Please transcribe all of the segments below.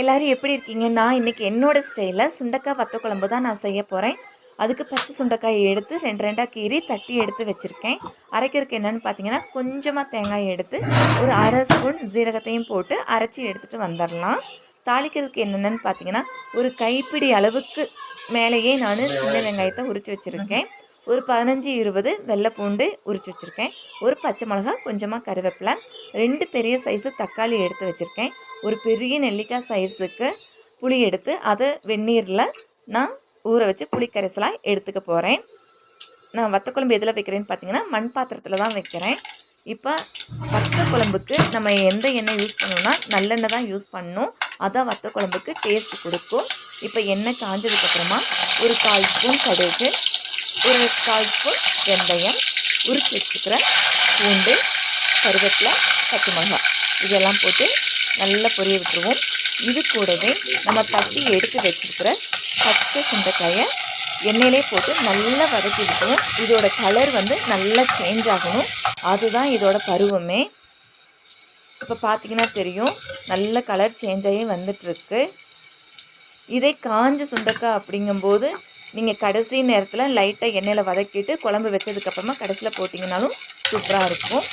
எல்லோரும் எப்படி இருக்கீங்க? நான் இன்றைக்கி என்னோடய ஸ்டைலில் சுண்டக்காய் வத்த குழம்பு தான் நான் செய்ய போகிறேன் அதுக்கு பச்சை சுண்டைக்காயை எடுத்து ரெண்டு ரெண்டாக கீறி தட்டி எடுத்து வச்சுருக்கேன். அரைக்கிறதுக்கு என்னென்னு பார்த்தீங்கன்னா கொஞ்சமாக தேங்காய் எடுத்து ஒரு அரை ஸ்பூன் ஜீரகத்தையும் போட்டு அரைச்சி எடுத்துகிட்டு வந்துடலாம். தாளிக்கிறதுக்கு என்னென்னு பார்த்தீங்கன்னா ஒரு கைப்பிடி அளவுக்கு மேலேயே நான் சின்ன வெங்காயத்தை உரித்து வச்சுருக்கேன். ஒரு பதினஞ்சு இருபது வெள்ளை பூண்டு உரித்து வச்சுருக்கேன். ஒரு பச்சை மிளகா கொஞ்சமாக கருவேப்பிலை ரெண்டு பெரிய சைஸு தக்காளி எடுத்து வச்சுருக்கேன். ஒரு பெரிய நெல்லிக்காய் சைஸுக்கு புளி எடுத்து அதை வெந்நீரில் நான் ஊற வச்சு புளி கரைசலாக எடுத்துக்க போகிறேன் நான் வத்த குழம்பு எதில் வைக்கிறேன்னு பார்த்தீங்கன்னா மண் பாத்திரத்தில் தான் வைக்கிறேன். இப்போ வத்த குழம்புக்கு நம்ம எந்த எண்ணெய் யூஸ் பண்ணணும்னா நல்லெண்ணெய் தான் யூஸ் பண்ணணும் அதான் வத்த குழம்புக்கு டேஸ்ட் கொடுக்கும். இப்போ எண்ணெய் காஞ்சதுக்கப்புறமா ஒரு கால் ஸ்பூன் கடுகு ஒரு கால் ஸ்பூன் வெந்தயம் உரிச்சு வச்சுக்கிற பூண்டு கருவேப்பிலை பச்சை மிளகாய் இதெல்லாம் போட்டு நல்லா பொரிய விட்டுருவோம். இது கூடவே நம்ம தட்டி எடுத்து வச்சுருக்கிற பச்சை சுண்டைக்காயை எண்ணெயிலே போட்டு நல்லா வதக்கி விட்டுருவோம். இதோட கலர் வந்து நல்லா சேஞ்ச் ஆகணும். அதுதான் இதோட பருவமே. இப்போ பார்த்தீங்கன்னா தெரியும். நல்ல கலர் சேஞ்ச் ஆகி வந்துட்டுருக்கு. இதே காஞ்ச சுண்டக்காய் அப்படிங்கும்போது நீங்கள் கடைசி நேரத்தில் லைட்டாக எண்ணெயில் வதக்கிட்டு குழம்பு வச்சதுக்கப்புறமா கடைசியில் போட்டிங்கனாலும் சூப்பராக இருக்கும்.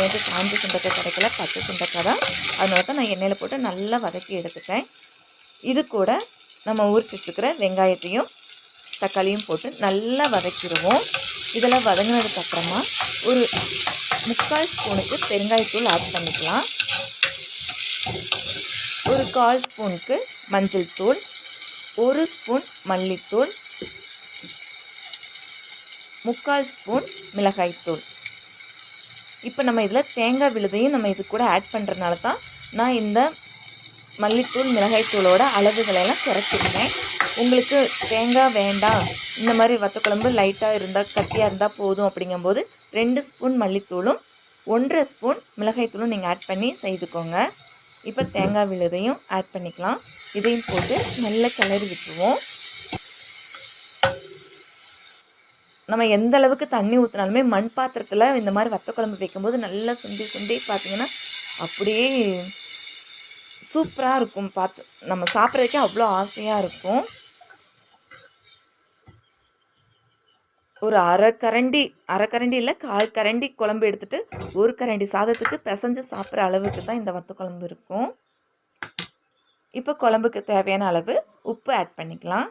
எனக்கு காஞ்ச சுண்டக்காய் கிடைக்கல பச்சை சுண்டக்காய் தான். அதனால தான் நான் எண்ணெயில் போட்டு நல்லா வதக்கி எடுத்துட்டேன். இது கூட நம்ம ஊறிச்சு வச்சுக்கிற வெங்காயத்தையும் தக்காளியும் போட்டு நல்லா வதக்கிடுவோம். இதெல்லாம் வதங்கினதுக்கப்புறமா ஒரு முக்கால் ஸ்பூனுக்கு பெருங்காயத்தூள் ஆட் பண்ணிக்கலாம். ஒரு கால் ஸ்பூனுக்கு மஞ்சள் தூள் ஒரு ஸ்பூன் மல்லித்தூள் முக்கால் ஸ்பூன் மிளகாய்த்தூள் இப்போ நம்ம இதில் தேங்காய் விழுதையும் நம்ம இது கூட ஆட் பண்ணுறதுனால தான் நான் இந்த மல்லித்தூள் மிளகாய்த்தூளோட அளவுகளெல்லாம் குறைச்சிருக்கேன். உங்களுக்கு தேங்காய் வேண்டாம் இந்த மாதிரி வத்தக்குழம்பு லைட்டாக இருந்தால் கட்டியாக இருந்தால் போதும் அப்படிங்கும்போது ரெண்டு ஸ்பூன் மல்லித்தூளும் ஒன்றரை ஸ்பூன் மிளகாய்த்தூளும் நீங்கள் ஆட் பண்ணி செய்துக்கோங்க. இப்போ தேங்காய் விழுதையும் ஆட் பண்ணிக்கலாம். இதையும் போட்டு நல்ல கிளறி விட்டுருவோம். நம்ம எந்த அளவுக்கு தண்ணி ஊற்றினாலுமே மண் பாத்திரத்தில் இந்த மாதிரி வத்த குழம்பு வைக்கும்போது நல்லா சுண்டி சுண்டி பார்த்திங்கன்னா அப்படியே சூப்பராக இருக்கும் பார்த்து நம்ம சாப்பிட்றதுக்கே அவ்வளோ ஆசையாக இருக்கும். ஒரு அரை கரண்டி அரை கரண்டி இல்லை கால் கரண்டி குழம்பு எடுத்துகிட்டு ஒரு கரண்டி சாதத்துக்கு பிசைஞ்சு சாப்பிட்ற அளவுக்கு தான் இந்த வத்த குழம்பு இருக்கும். இப்போ குழம்புக்கு தேவையான அளவு உப்பு ஆட் பண்ணிக்கலாம்.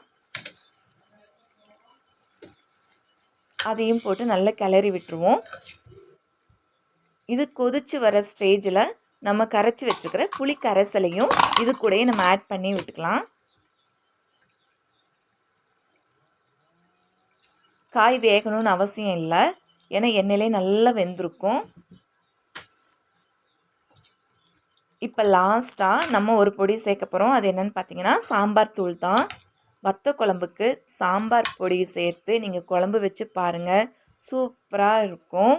அதையும் போட்டு நல்லா கிளறி விட்டுருவோம். இது கொதிச்சு வர ஸ்டேஜில் நம்ம கரைச்சி வச்சுருக்கிற புளி கரைசலையும் இது கூடயே நம்ம ஆட் பண்ணி விட்டுக்கலாம். காய் வேகணும்னு அவசியம் இல்லை. ஏன்னா எண்ணெயிலே நல்லா வெந்திருக்கும். இப்போ லாஸ்ட்டாக நம்ம ஒரு பொடி சேர்க்க போகிறோம் அது என்னென்னு பார்த்தீங்கன்னா சாம்பார் தூள் தான். வத்த குழம்புக்கு சாம்பார் பொடி சேர்த்து நீங்கள் குழம்பு வச்சு பாருங்கள் சூப்பராக இருக்கும்.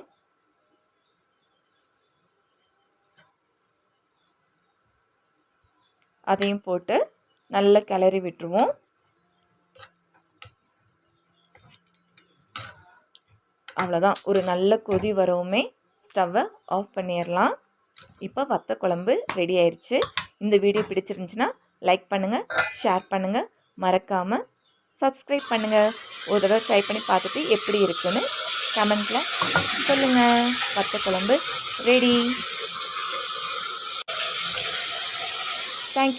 அதையும் போட்டு நல்லா கிளறி விட்டுருவோம். அவ்வளோதான் ஒரு நல்ல கொதி வரவுமே ஸ்டவ்வை ஆஃப் பண்ணிடலாம் இப்போ வத்த குழம்பு ரெடி ஆயிடுச்சு இந்த வீடியோ பிடிச்சிருந்துச்சின்னா லைக் பண்ணுங்கள் ஷேர் பண்ணுங்கள் மறக்காமல் சப்ஸ்கிரைப் பண்ணுங்கள் ஒரு தடவை ட்ரை பண்ணி பார்த்துட்டு எப்படி இருக்குன்னு கமெண்ட்டில் சொல்லுங்கள் பச்சை குழம்பு ரெடி தேங்க்யூ